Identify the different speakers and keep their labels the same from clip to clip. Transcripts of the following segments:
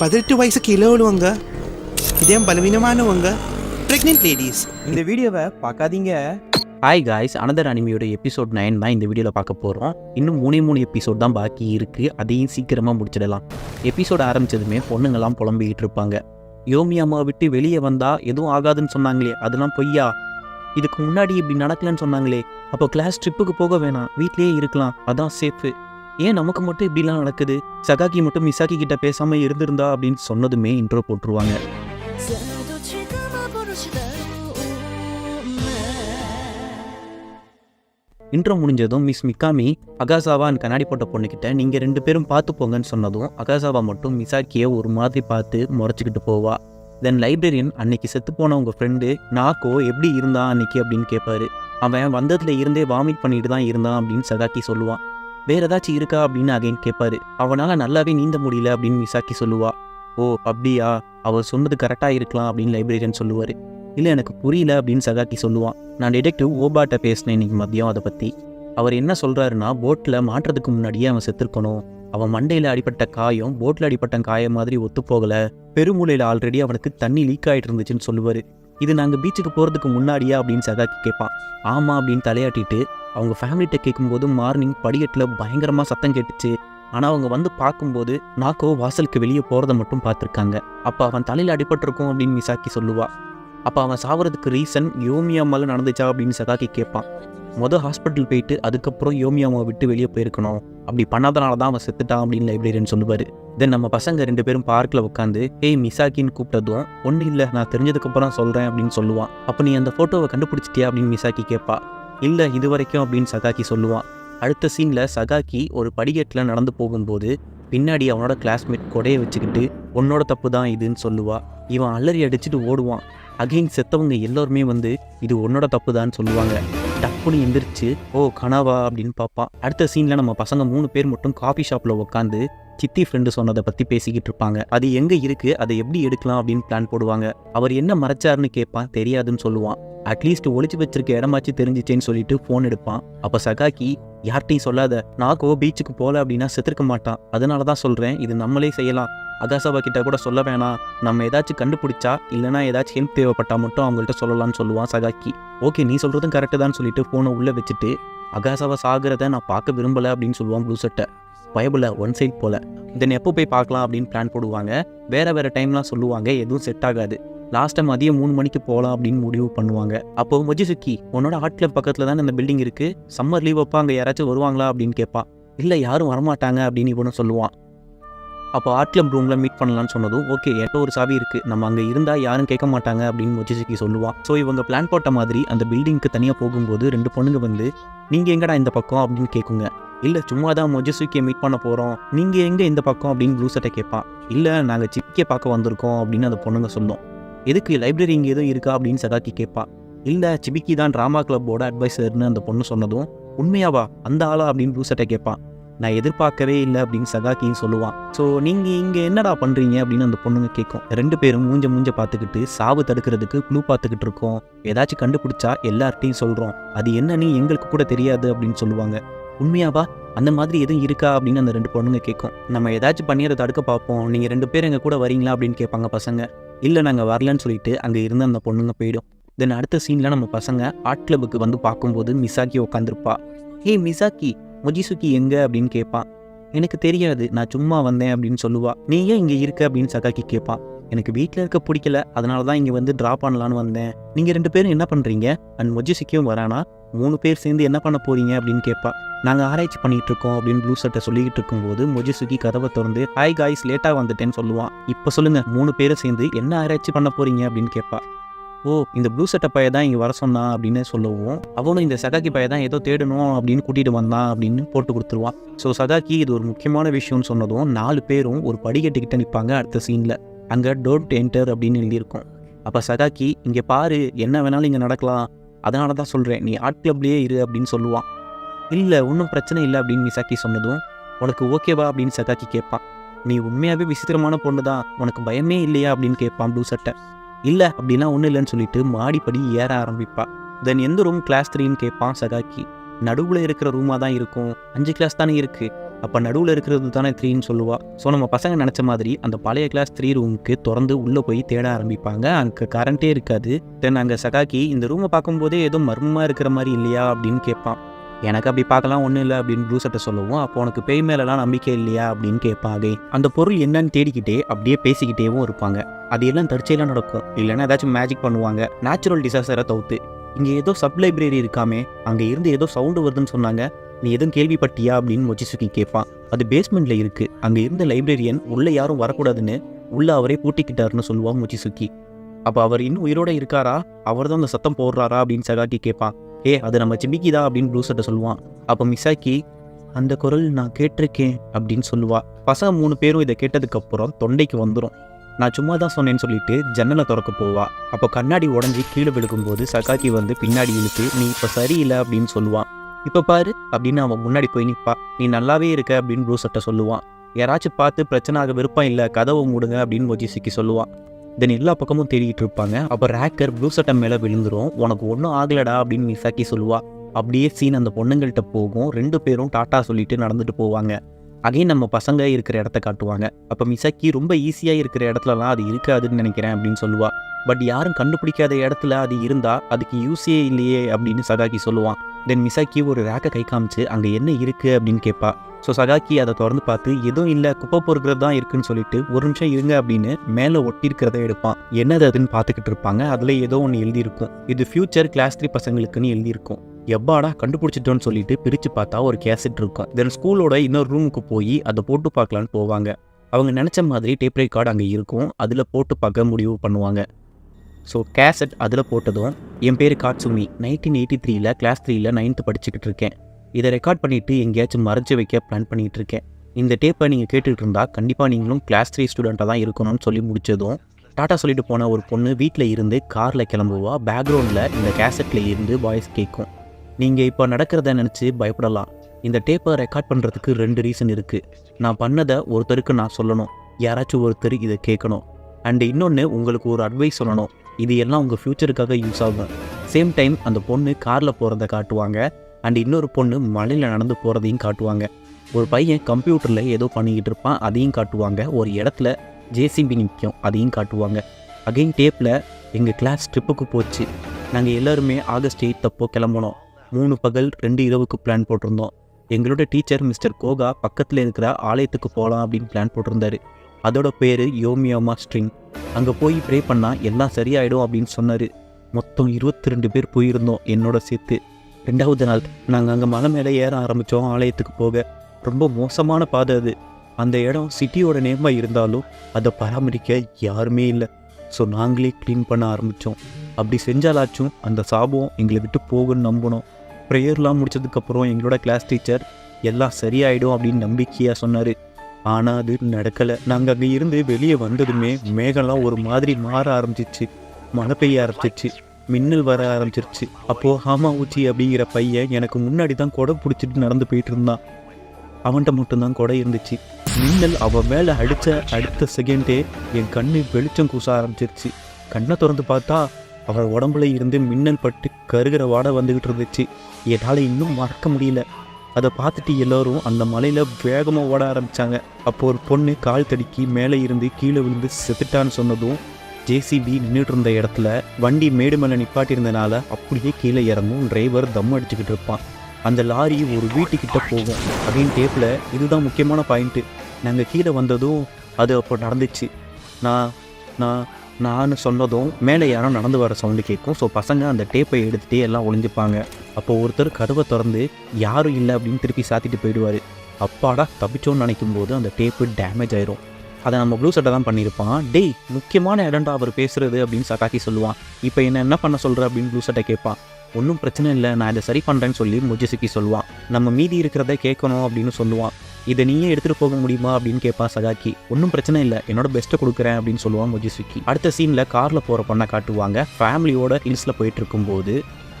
Speaker 1: பதினெட்டு வயசு கீழே உள்ளவங்க இதயம் பலவீனமானவங்க. ப்ரெக்னென்ட் லேடிஸ்
Speaker 2: இந்த வீடியோவை பார்க்காதீங்க.
Speaker 3: ஹாய் காய்ஸ் அனதர் அனிமியோட எபிசோட் நைன் தான் இந்த வீடியோவில் பார்க்க போகிறோம் இன்னும் மூணே மூணு எபிசோட் தான் பாக்கி இருக்குது அதையும் சீக்கிரமாக முடிச்சிடலாம். எபிசோட் ஆரம்பிச்சதுமே பொண்ணுங்கெல்லாம் புலம்பிக்கிட்டு இருப்பாங்க. யோமி அம்மாவை விட்டு வெளியே வந்தா எதுவும் ஆகாதுன்னு சொன்னாங்களே அதெல்லாம் பொய்யா? இதுக்கு முன்னாடி இப்படி நடக்கலன்னு சொன்னாங்களே அப்போ கிளாஸ் ட்ரிப்புக்கு போக வேணாம். வீட்லயே இருக்கலாம். அதான் சேஃபு ஏன் நமக்கு மட்டும் இப்படிலாம் நடக்குது? சகாக்கி மட்டும் மிசாக்கி கிட்ட பேசாம இருந்திருந்தா அப்படின்னு சொன்னதுமே இன்ட்ரோ போட்டுருவாங்க. இன்ட்ரோ முடிஞ்சதும் மிஸ் மிக்காமி அகாசாவா அண்ட் கண்ணாடி போட்ட பொண்ணுக்கிட்ட நீங்கள் ரெண்டு பேரும் பார்த்து போங்கன்னு சொன்னதும் அகாசாவா மட்டும் மிசாக்கியை ஒரு மாதிரி பார்த்து முறைச்சிக்கிட்டு போவா. தென் லைப்ரரியன் அன்னைக்கு செத்து போன உங்கள் ஃப்ரெண்டு நாக்கோ எப்படி இருந்தான் அன்னைக்கு அப்படின்னு கேட்பாரு அவன் வந்ததுல இருந்தே வாமிட் பண்ணிட்டு தான் இருந்தான் அப்படின்னு சகாக்கி சொல்லுவான் வேற ஏதாச்சும் இருக்கா அப்படின்னு அகைன் கேட்பாரு அவனால நல்லாவே நீந்த முடியல அப்படின்னு மிசாக்கி சொல்லுவா. ஓ அப்படியா? அவர் சொன்னது கரெக்டாக இருக்கலாம் அப்படின்னு லைப்ரரியன் சொல்லுவார். இல்லை எனக்கு புரியல அப்படின்னு சகாக்கி சொல்லுவான் நான் டிடெக்டிவ் ஓபாட்ட பேசினேன் இன்னைக்கு மதியம் அதை பற்றி அவர் என்ன சொல்கிறாருன்னா போட்டில் மாட்டுறதுக்கு முன்னாடியே அவன் செத்துருக்கணும். அவன் மண்டையில் அடிப்பட்ட காயம் போட்டில் அடிப்பட்ட காயம் மாதிரி ஒத்து போகலை பெருமூலையில் ஆல்ரெடி அவனுக்கு தண்ணி லீக் ஆகிட்டு இருந்துச்சுன்னு சொல்லுவார். இது நாங்கள் பீச்சுக்கு போகிறதுக்கு முன்னாடியா அப்படின்னு சகாக்கி கேட்பான். ஆமாம் அப்படின்னு தலையாட்டிட்டு அவங்க ஃபேமிலிகிட்ட கேட்கும்போது மார்னிங் படிக்கட்டில் பயங்கரமாக சத்தம் கேட்டுச்சு. ஆனால் அவங்க வந்து பார்க்கும்போது நாக்கோ வாசலுக்கு வெளியே போகிறத மட்டும் பார்த்துருக்காங்க. அப்போ அவன் தலையில் அடிபட்டிருக்கும் அப்படின்னு மிசாக்கி சொல்லுவா. அப்போ அவன் சாவறதுக்கு ரீசன் யோமியாமால நடந்துச்சா அப்படின்னு சகாக்கி கேட்பான். மொதல் ஹாஸ்பிட்டல் போயிட்டு அதுக்கப்புறம் யோமியாமாவை விட்டு வெளியே போயிருக்கணும். அப்படி பண்ணாதனால தான் அவன் செத்துட்டான் அப்படின்னு லைப்ரரியன் சொல்லுவார். தென் நம்ம பசங்க ரெண்டு பேரும் பார்க்கில் உட்காந்து ஏய் மிசாக்கின்னு கூப்பிட்டதும் ஒன்றும் இல்லை நான் தெரிஞ்சதுக்கப்புறம் சொல்கிறேன் அப்படின்னு சொல்லுவான். அப்போ நீ அந்த ஃபோட்டோவை கண்டுபிடிச்சிட்டியா அப்படின்னு மிசாக்கி கேட்பா இல்லை இது வரைக்கும் அப்படின்னு சகாக்கி சொல்லுவான். அடுத்த சீனில் சகாக்கி ஒரு படிக்கட்டில் நடந்து போகும்போது பின்னாடி அவனோட கிளாஸ்மேட் கொடையை வச்சுக்கிட்டு உன்னோட தப்பு தான் இதுன்னு சொல்லுவா. இவன் அலறி அடிச்சுட்டு ஓடுவான். அகைன் செத்தவங்க எல்லோருமே வந்து இது உன்னோட தப்பு தான் சொல்லுவாங்க. டப்புன்னு எந்திரிச்சு ஓ கனவா? அப்படின்னு பார்ப்பான் அடுத்த சீனில் நம்ம பசங்க மூணு பேர் மட்டும் காஃபி ஷாப்பில் உட்காந்து சித்தி ஃப்ரெண்டு சொன்னதை பற்றி பேசிக்கிட்டு இருப்பாங்க. அது எங்கே இருக்குது அதை எப்படி எடுக்கலாம்? அப்படின்னு பிளான் போடுவாங்க. அவர் என்ன மறைச்சாருன்னு கேட்பான் தெரியாதுன்னு சொல்லுவான். அட்லீஸ்ட் ஒழிச்சு வச்சிருக்க இடமாச்சு தெரிஞ்சிச்சேன்னு சொல்லிட்டு ஃபோன் எடுப்பான். அப்போ சகாக்கி யார்கிட்டையும் சொல்லாத. நாக்கோ பீச்சுக்கு போகல அப்படின்னா செத்துருக்க மாட்டான். அதனால தான் சொல்கிறேன் இது நம்மளே செய்யலாம். அகாசாவா கிட்ட கூட சொல்ல வேணாம். நம்ம ஏதாச்சும் கண்டுபிடிச்சா இல்லைனா ஏதாச்சும் ஹெல்ப் தேவைப்பட்டா மட்டும் அவங்கள்ட்ட சொல்லலாம்னு சொல்லுவான் சகாக்கி. ஓகே நீ சொல்கிறதும் கரெக்டு தான் சொல்லிட்டு ஃபோனை உள்ளே வச்சுட்டு அகாசாவை சாகிறத நான் பார்க்க விரும்பலை அப்படின்னு சொல்லுவான் ப்ளூ சட்டை பயபுல ஒன் சைட் போல. தென் எப்போ போய் பார்க்கலாம் அப்படின்னு பிளான் போடுவாங்க. வேற வேற டைம்லாம் சொல்லுவாங்க எதுவும் செட் ஆகாது. லாஸ்ட் டைம் மதியம் மூணு மணிக்கு போகலாம் அப்படின்னு முடிவு பண்ணுவாங்க. அப்போ மொஜிசுக்கி உன்னோட ஆர்ட் கிளப் பக்கத்தில் தானே இந்த பில்டிங் இருக்குது சம்மர் லீவ் அப்போ அங்கே யாராச்சும் வருவாங்களா அப்படின்னு கேட்பான். இல்லை யாரும் வரமாட்டாங்க அப்படின்னு இவனும் சொல்லுவான். அப்போ ஆட்லம் ரூமில் மீட் பண்ணலாம்னு சொன்னதும் ஓகே என்கிட்ட ஒரு சாவி இருக்குது நம்ம அங்கே இருந்தால் யாரும் கேட்க மாட்டாங்க அப்படின்னு மொச்சிசுக்கி சொல்லுவான் ஸோ இவங்க பிளான் போட்ட மாதிரி அந்த பில்டிங்க்கு தனியாக போகும்போது ரெண்டு பொண்ணுங்க வந்து நீங்கள் எங்கடா இந்த பக்கம்? அப்படின்னு கேட்குங்க இல்லை சும்மா தான் மொஜசுக்கியை மீட் பண்ண போகிறோம் நீங்கள் எங்கே இந்த பக்கம்? அப்படின்னு ப்ளூசட்டை கேட்பான் இல்லை நாங்கள் சிக்கியை பார்க்க வந்திருக்கோம் அப்படின்னு அந்த பொண்ணுங்க சொல்லும். எதுக்கு லைப்ரரி இங்கே எதுவும் இருக்கா? அப்படின்னு சகாக்கி கேட்பா. இல்லை சிபிக்கி தான் ட்ராமா கிளப்போட அட்வைசர்னு அந்த பொண்ணு சொன்னதும் உண்மையாவா? அந்த ஆளா? அப்படின்னு ப்ளூசட்டை கேட்பான் நான் எதிர்பார்க்கவே இல்லை அப்படின்னு சகாக்கியும் சொல்லுவான். ஸோ நீங்கள் இங்கே என்னடா பண்ணுறீங்க அப்படின்னு அந்த பொண்ணுங்க கேட்கும். ரெண்டு பேரும் மூஞ்ச மூஞ்ச பார்த்துக்கிட்டு சாவு தடுக்கிறதுக்கு குழு பார்த்துக்கிட்டு இருக்கோம். ஏதாச்சும் கண்டுபிடிச்சா எல்லார்ட்டையும் சொல்கிறோம் அது என்னன்னு எங்களுக்கு கூட தெரியாது அப்படின்னு சொல்லுவாங்க. உண்மையாவா? அந்த மாதிரி எதுவும் இருக்கா? அப்படின்னு அந்த ரெண்டு பொண்ணுங்க கேட்கும். நம்ம ஏதாச்சும் பண்ணி அதை தடுக்க பார்ப்போம். நீங்கள் ரெண்டு பேரும் எங்கள் கூட வரீங்களா? அப்படின்னு கேட்பாங்க பசங்க. இல்லை நாங்கள் வரலன்னு சொல்லிட்டு அங்கே இருந்து அந்த பொண்ணுங்க போயிடும். தென் அடுத்த சீனில் நம்ம பசங்க ஆர்ட் கிளப்புக்கு வந்து பார்க்கும்போது மிசாக்கி உட்காந்துருப்பா ஹே மிசாக்கி மொஜிசுக்கி எங்க அப்படின்னு கேட்பான் எனக்கு தெரியாது நான் சும்மா வந்தேன் அப்படின்னு சொல்லுவா. நீ ஏன் இங்கே இருக்க? அப்படின்னு சகாக்கி கேட்பான் எனக்கு வீட்டில் இருக்க பிடிக்கல அதனால தான் இங்கே வந்து ட்ரா பண்ணலான்னு வந்தேன். நீங்கள் ரெண்டு பேரும் என்ன பண்ணுறீங்க அண்ட் மொஜிசுக்கியும் வரானா? மூணு பேர் சேர்ந்து என்ன பண்ண போறீங்க? அப்படின்னு கேட்பா நாங்கள் ஆராய்ச்சி பண்ணிட்டு இருக்கோம் அப்படின்னு ப்ளூ சட்டை சொல்லிக்கிட்டு இருக்கும்போது மொஜிசுக்கி கதவை திறந்து ஹாய் காய்ஸ் லேட்டாக வந்துட்டேன்னு சொல்லுவான் இப்போ சொல்லுங்க மூணு பேரும் சேர்ந்து என்ன ஆராய்ச்சி பண்ண போறீங்க? அப்படின்னு கேட்பா ஓ இந்த ப்ளூ சட்டை பைய தான் இங்கே வர சொன்னான் அப்படின்னு சொல்லவும். அவனும் இந்த சகாக்கி பைய தான் ஏதோ தேடணும் அப்படின்னு கூட்டிகிட்டு வந்தான் அப்படின்னு போட்டு கொடுத்துருவான் ஸோ சகாக்கி இது ஒரு முக்கியமான விஷயம்னு சொன்னதும் நாலு பேரும் ஒரு படிக்கட்டுக்கிட்ட நிற்பாங்க அடுத்த சீனில் அங்கே டோன்ட் என்டர் அப்படின்னு எழுதியிருக்கோம். அப்போ சகாக்கி இங்கே பாரு என்ன வேணாலும் இங்கே நடக்கலாம். அதனால தான் சொல்கிறேன் நீ ஆர்ட் கிளப்லேயே இரு அப்படின்னு சொல்லுவான் இல்லை ஒன்றும் பிரச்சனை இல்லை அப்படின்னு மிசாக்கி சொன்னதும் உனக்கு ஓகேவா அப்படின்னு சகாக்கி கேட்பான் நீ உண்மையாகவே விசித்திரமான பொண்ணு தான் உனக்கு பயமே இல்லையா? அப்படின்னு கேட்பான் ப்ளூ சட்டை. இல்லை அப்படின்னா ஒன்றும் இல்லைன்னு சொல்லிட்டு மாடிப்படி ஏற ஆரம்பிப்பா. தென் எந்த ரூம் கிளாஸ் த்ரீன்னு கேட்பான் சகாக்கி. நடுவில் இருக்கிற ரூமாக தான் இருக்கும். அஞ்சு கிளாஸ் தானே இருக்குது அப்போ நடுவில் இருக்கிறது தானே த்ரீன்னு சொல்லுவா. ஸோ நம்ம பசங்க நினச்ச மாதிரி அந்த பழைய கிளாஸ் த்ரீ ரூமுக்கு திறந்து உள்ளே போய் தேட ஆரம்பிப்பாங்க. அங்கே கரண்ட்டே இருக்காது. தென் அங்கே சகாக்கி இந்த ரூமை பார்க்கும்போதே ஏதோ மர்மமாக இருக்கிற மாதிரி இல்லையா? அப்படின்னு கேட்பான் எனக்கு அப்படி பார்க்கலாம் ஒன்றும் இல்லை அப்படின்னு ப்ளூசட்டை சொல்லவும் அப்போ உனக்கு பேய் மேலெலாம் நம்பிக்கை இல்லையா அப்படின்னு கேட்பாங்க. அந்த பொருள் என்னன்னு தேடிக்கிட்டே அப்படியே பேசிக்கிட்டேவும் இருப்பாங்க. அது எல்லாம் தற்செயலாக நடக்கும். இல்லைன்னா ஏதாச்சும் மேஜிக் பண்ணுவாங்க. நேச்சுரல் டிசாஸ்டரை தவிர்த்து இங்கே ஏதோ சப் லைப்ரரி இருக்காமே. அங்கே இருந்து ஏதோ சவுண்டு வருதுன்னு சொன்னாங்க. நீ எதுவும் கேள்விப்பட்டியா அப்படின்னு மொச்சிசுக்கி கேட்பான். அது பேஸ்மெண்ட்ல இருக்கு. அங்கே இருந்த லைப்ரரியன் உள்ளே யாரும் வரக்கூடாதுன்னு உள்ள அவரே பூட்டிக்கிட்டாருன்னு சொல்லுவான் மொச்சிசுக்கி அப்போ அவர் இன்னும் உயிரோட இருக்காரா? அவர் தான் அந்த சத்தம் போடுறாரா அப்படின்னு சகாக்கி கேட்பான். ஏ அது நம்ம சிமிக்கிதா அப்படின்னு ப்ளூசட்டை சொல்லுவான். அப்போ மிசாக்கி அந்த குரல் நான் கேட்டிருக்கேன் அப்படின்னு சொல்லுவா. பசங்க மூணு பேரும் இதை கேட்டதுக்கப்புறம் தொண்டைக்கு வந்துடும் நான் சும்மா தான் சொன்னேன்னு சொல்லிட்டு ஜன்னலை திறக்க போவா. அப்போ கண்ணாடி உடஞ்சி கீழே விழுகும்போது சகாக்கி வந்து பின்னாடி இழுத்து நீ இப்போ சரியில்லை அப்படின்னு சொல்லுவான். இப்போ பாரு அப்படின்னு அவன் முன்னாடி போய் நிற்பா நீ நல்லாவே இருக்க அப்படின்னு ப்ளூசட்டை சொல்லுவான். யாராச்சும் பார்த்து பிரச்சனை ஆக விருப்பம் இல்லை கதவை மூடுங்க அப்படின்னு மொஜிசிக்கு சொல்லுவான். தென் எல்லா பக்கமும் தேடிக்கிட்டு இருப்பாங்க. அப்போ ரேக்கர் ப்ளூ மேலே விழுந்துரும். உனக்கு ஒன்றும் ஆகலடா அப்படின்னு மிசாக்கி சொல்லுவா. அப்படியே சீன் அந்த பொண்ணுங்கள்கிட்ட போகும். ரெண்டு பேரும் டாட்டா சொல்லிட்டு நடந்துட்டு போவாங்க. அகைன் நம்ம பசங்க இருக்கிற இடத்த காட்டுவாங்க. அப்போ மிசாக்கி ரொம்ப ஈஸியாக இருக்கிற இடத்துலலாம் அது இருக்காதுன்னு நினைக்கிறேன் அப்படின்னு சொல்லுவா. பட் யாரும் கண்டுபிடிக்காத இடத்துல அது இருந்தால் அதுக்கு யூஸே இல்லையே அப்படின்னு சகாக்கி சொல்லுவான். தென் மிசாக்கி ஒரு ரேக்கை கை காமிச்சு அங்கே என்ன இருக்குது அப்படின்னு கேட்பா. ஸோ சகாக்கி அதை திறந்து பார்த்து எதுவும் இல்லை குப்பை பொறுக்கிறது தான் இருக்குன்னு சொல்லிட்டு ஒரு நிமிஷம் இருங்க அப்படின்னு மேலே ஒட்டியிருக்கிறத எடுப்பான். என்னது அதுன்னு பார்த்துக்கிட்டு இருப்பாங்க. அதில் ஏதோ ஒன்று எழுதியிருக்கும். இது ஃபியூச்சர் கிளாஸ் த்ரீ பசங்களுக்குன்னு எழுதியிருக்கும். எப்பாடா கண்டுபிடிச்சிட்டோன்னு சொல்லிட்டு பிரித்து பார்த்தா ஒரு கேசட் இருக்கும். தென் ஸ்கூலோட இன்னொரு ரூமுக்கு போய் அதை போட்டு பார்க்கலான்னு போவாங்க. அவங்க நினச்ச மாதிரி டேப் ரெக்கார்டு அங்கே இருக்கும். அதில் போட்டு பார்க்க முடிவு பண்ணுவாங்க. ஸோ கேசட் அதில் போட்டதும் என் பேர் காட்சுமி. நைன்டீன் எயிட்டி த்ரீல கிளாஸ் த்ரீல நைன்த்து படிச்சுக்கிட்டு இருக்கேன். இதை ரெக்கார்ட் பண்ணிவிட்டு எங்கேயாச்சும் மறைச்சு வைக்க பிளான் பண்ணிகிட்டு இருக்கேன். இந்த டேப்பை நீங்கள் கேட்டுகிட்டு இருந்தால் கண்டிப்பாக நீங்களும் கிளாஸ் த்ரீ ஸ்டூடெண்ட்டாக தான் இருக்கணும்னு சொல்லி முடிச்சதும் டாட்டா சொல்லிட்டு போன ஒரு பொண்ணு வீட்டில் இருந்து காரில் கிளம்புவா பேக்ரவுண்டில் இந்த கேசட்டில் இருந்து வாய்ஸ் கேட்கும் நீங்கள் இப்போ நடக்கிறத நினச்சி பயப்படலாம். இந்த டேப்பை ரெக்கார்ட் பண்ணுறதுக்கு ரெண்டு ரீசன் இருக்குது நான் பண்ணதை ஒருத்தருக்கு நான் சொல்லணும். யாராச்சும் ஒருத்தர் இதை கேட்கணும். அண்ட் இன்னொன்று உங்களுக்கு ஒரு அட்வைஸ் சொல்லணும். இது எல்லாம் உங்கள் ஃப்யூச்சருக்காக யூஸ் ஆகும். சேம் டைம் அந்த பொண்ணு காரில் போகிறத காட்டுவாங்க. அண்ட் இன்னொரு பொண்ணு மலையில் நடந்து போகிறதையும் காட்டுவாங்க. ஒரு பையன் கம்ப்யூட்டரில் ஏதோ பண்ணிக்கிட்டு இருப்பான் அதையும் காட்டுவாங்க. ஒரு இடத்துல ஜேசிபி நிற்கும் அதையும் காட்டுவாங்க. அகைன் டேப்பில் எங்கள் கிளாஸ் ட்ரிப்புக்கு போச்சு. நாங்கள் எல்லாருமே ஆகஸ்ட் எயிட் அப்போ கிளம்புனோம். மூணு பகல் ரெண்டு இரவுக்கு பிளான் போட்டிருந்தோம். எங்களோட டீச்சர் மிஸ்டர் கோகா பக்கத்தில் இருக்கிற ஆலயத்துக்கு போகலாம் அப்படின்னு பிளான் போட்டிருந்தாரு. அதோட பேர் யோமியோமா ஸ்ட்ரிங் அங்கே போய் ப்ரே பண்ணால் எல்லாம் சரியாயிடும் அப்படின்னு சொன்னார். மொத்தம் இருபத்தி ரெண்டு பேர் போயிருந்தோம் என்னோட சேர்த்து. ரெண்டாவது நாள் நாங்கள் அங்கே மலை மேலே ஏற ஆரம்பித்தோம் ஆலயத்துக்கு போக. ரொம்ப மோசமான பாதை அது. அந்த இடம் சிட்டியோட நேமாக இருந்தாலும் அதை பராமரிக்க யாருமே இல்லை. ஸோ நாங்களே க்ளீன் பண்ண ஆரம்பித்தோம் அப்படி செஞ்சாலாச்சும் அந்த சாபம் எங்களை விட்டு போகும்னு நம்பினோம். ப்ரேயர்லாம் முடிச்சதுக்கப்புறம் எங்களோட கிளாஸ் டீச்சர் எல்லாம் சரியாயிடும் அப்படின்னு நம்பிக்கையாக சொன்னார். ஆனால் அது நடக்கலை. நாங்கள் அங்கே இருந்து வெளியே வந்ததுமே மேகம்லாம் ஒரு மாதிரி மாற ஆரம்பிச்சிச்சு. மழை பெய்ய ஆரம்பிச்சிச்சு. மின்னல் வர ஆரம்பிச்சிருச்சு. அப்போது ஹாமா ஊச்சி அப்படிங்கிற பையன் எனக்கு முன்னாடி தான் கொடை பிடிச்சிட்டு நடந்து போயிட்டு இருந்தான். அவன்கிட்ட மட்டும்தான் கொடை இருந்துச்சு. மின்னல் அவன் மேலே அடித்த அடுத்த செகண்டே என் கண்ணு வெளிச்சம் கூச ஆரம்பிச்சிருச்சு. கண்ணை திறந்து பார்த்தா அவன் உடம்புல இருந்து மின்னல் பட்டு கருகிற வாடை வந்துக்கிட்டு இருந்துச்சு. என்னால் இன்னும் மறக்க முடியல. அதை பார்த்துட்டு எல்லோரும் அந்த மலையில் வேகமாக ஓட ஆரம்பித்தாங்க அப்போ ஒரு பொண்ணு கால் தடுக்கி மேலே இருந்து கீழே விழுந்து செத்துட்டான்னு சொன்னதும் ஜேசிபி நின்றுட்டு இருந்த இடத்துல வண்டி மேடு மேலே நிப்பாட்டியிருந்தனால அப்படியே கீழே இறங்கும் டிரைவர் தம் அடிச்சுக்கிட்டு இருப்பான். அந்த லாரி ஒரு வீட்டுக்கிட்ட போகும். அப்படின்னு டேப்பில் இதுதான் முக்கியமான பாயிண்ட்டு நாங்கள் கீழே வந்ததும் அது அப்போ நடந்துச்சு. நான் நான் நான் சொன்னதும் மேலே யாரோ நடந்து வர சவுண்டு கேட்கும். ஸோ பசங்க அந்த டேப்பை எடுத்துகிட்டே எல்லாம் ஒளிஞ்சுப்பாங்க. அப்போ ஒருத்தர் கதவை திறந்து யாரும் இல்லை அப்படின்னு திருப்பி சாத்திட்டு போயிடுவார். அப்பாடா தப்பிச்சோன்னு நினைக்கும் போது அந்த டேப்பு டேமேஜ் ஆயிரும். அதை நம்ம ப்ளூ சட்டை தான் பண்ணியிருப்பான். டேய் முக்கியமான இடம்டா அவர் பேசுறது அப்படின்னு சகாக்கி சொல்லுவான். இப்போ என்ன என்ன பண்ண சொல்கிற அப்படின்னு ப்ளூ சட்டை கேட்பான். ஒன்றும் பிரச்சனை இல்லை நான் இதை சரி பண்ணுறேன்னு சொல்லி முஜிசுக்கி சொல்லுவான். நம்ம மீதி இருக்கிறத கேட்கணும் அப்படின்னு சொல்லுவான். இதை நீயே எடுத்துகிட்டு போக முடியுமா? அப்படின்னு கேட்பான் சகாக்கி. ஒன்றும் பிரச்சனை இல்லை என்னோட பெஸ்ட்டை கொடுக்குறேன் அப்படின்னு சொல்லுவான் முஜிசுக்கி. அடுத்த சீனில் காரில் போகிற பொண்ணை காட்டுவாங்க. ஃபேமிலியோட ஹில்ஸில் போயிட்டு இருக்கும்போது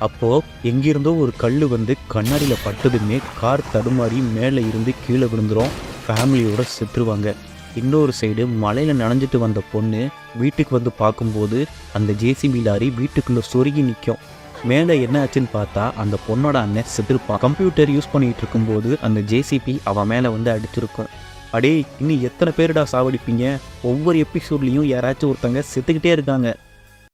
Speaker 3: அப்போது எங்கிருந்தோ ஒரு கல் வந்து கண்ணாடியில் பட்டதுமே கார் தடுமாறி மேலே இருந்து கீழே விழுந்துரும். ஃபேமிலியோட செத்துருவாங்க. இன்னொரு சைடு மலையில் நனைஞ்சிட்டு வந்த பொண்ணு வீட்டுக்கு வந்து பார்க்கும்போது அந்த ஜேசிபி லாரி வீட்டுக்குள்ளே சொருகி நிற்கும் மேலே என்ன ஆச்சுன்னு பார்த்தா அந்த பொண்ணோட அண்ணன் செத்துருப்பான் கம்ப்யூட்டர் யூஸ் பண்ணிகிட்டு இருக்கும்போது அந்த ஜேசிபி அவன் மேலே வந்து அடிச்சிருக்கும். அடே இன்னும் எத்தனை பேருடா சாவடிப்பீங்க? ஒவ்வொரு எபிசோட்லேயும் யாராச்சும் ஒருத்தங்க செத்துக்கிட்டே இருக்காங்க.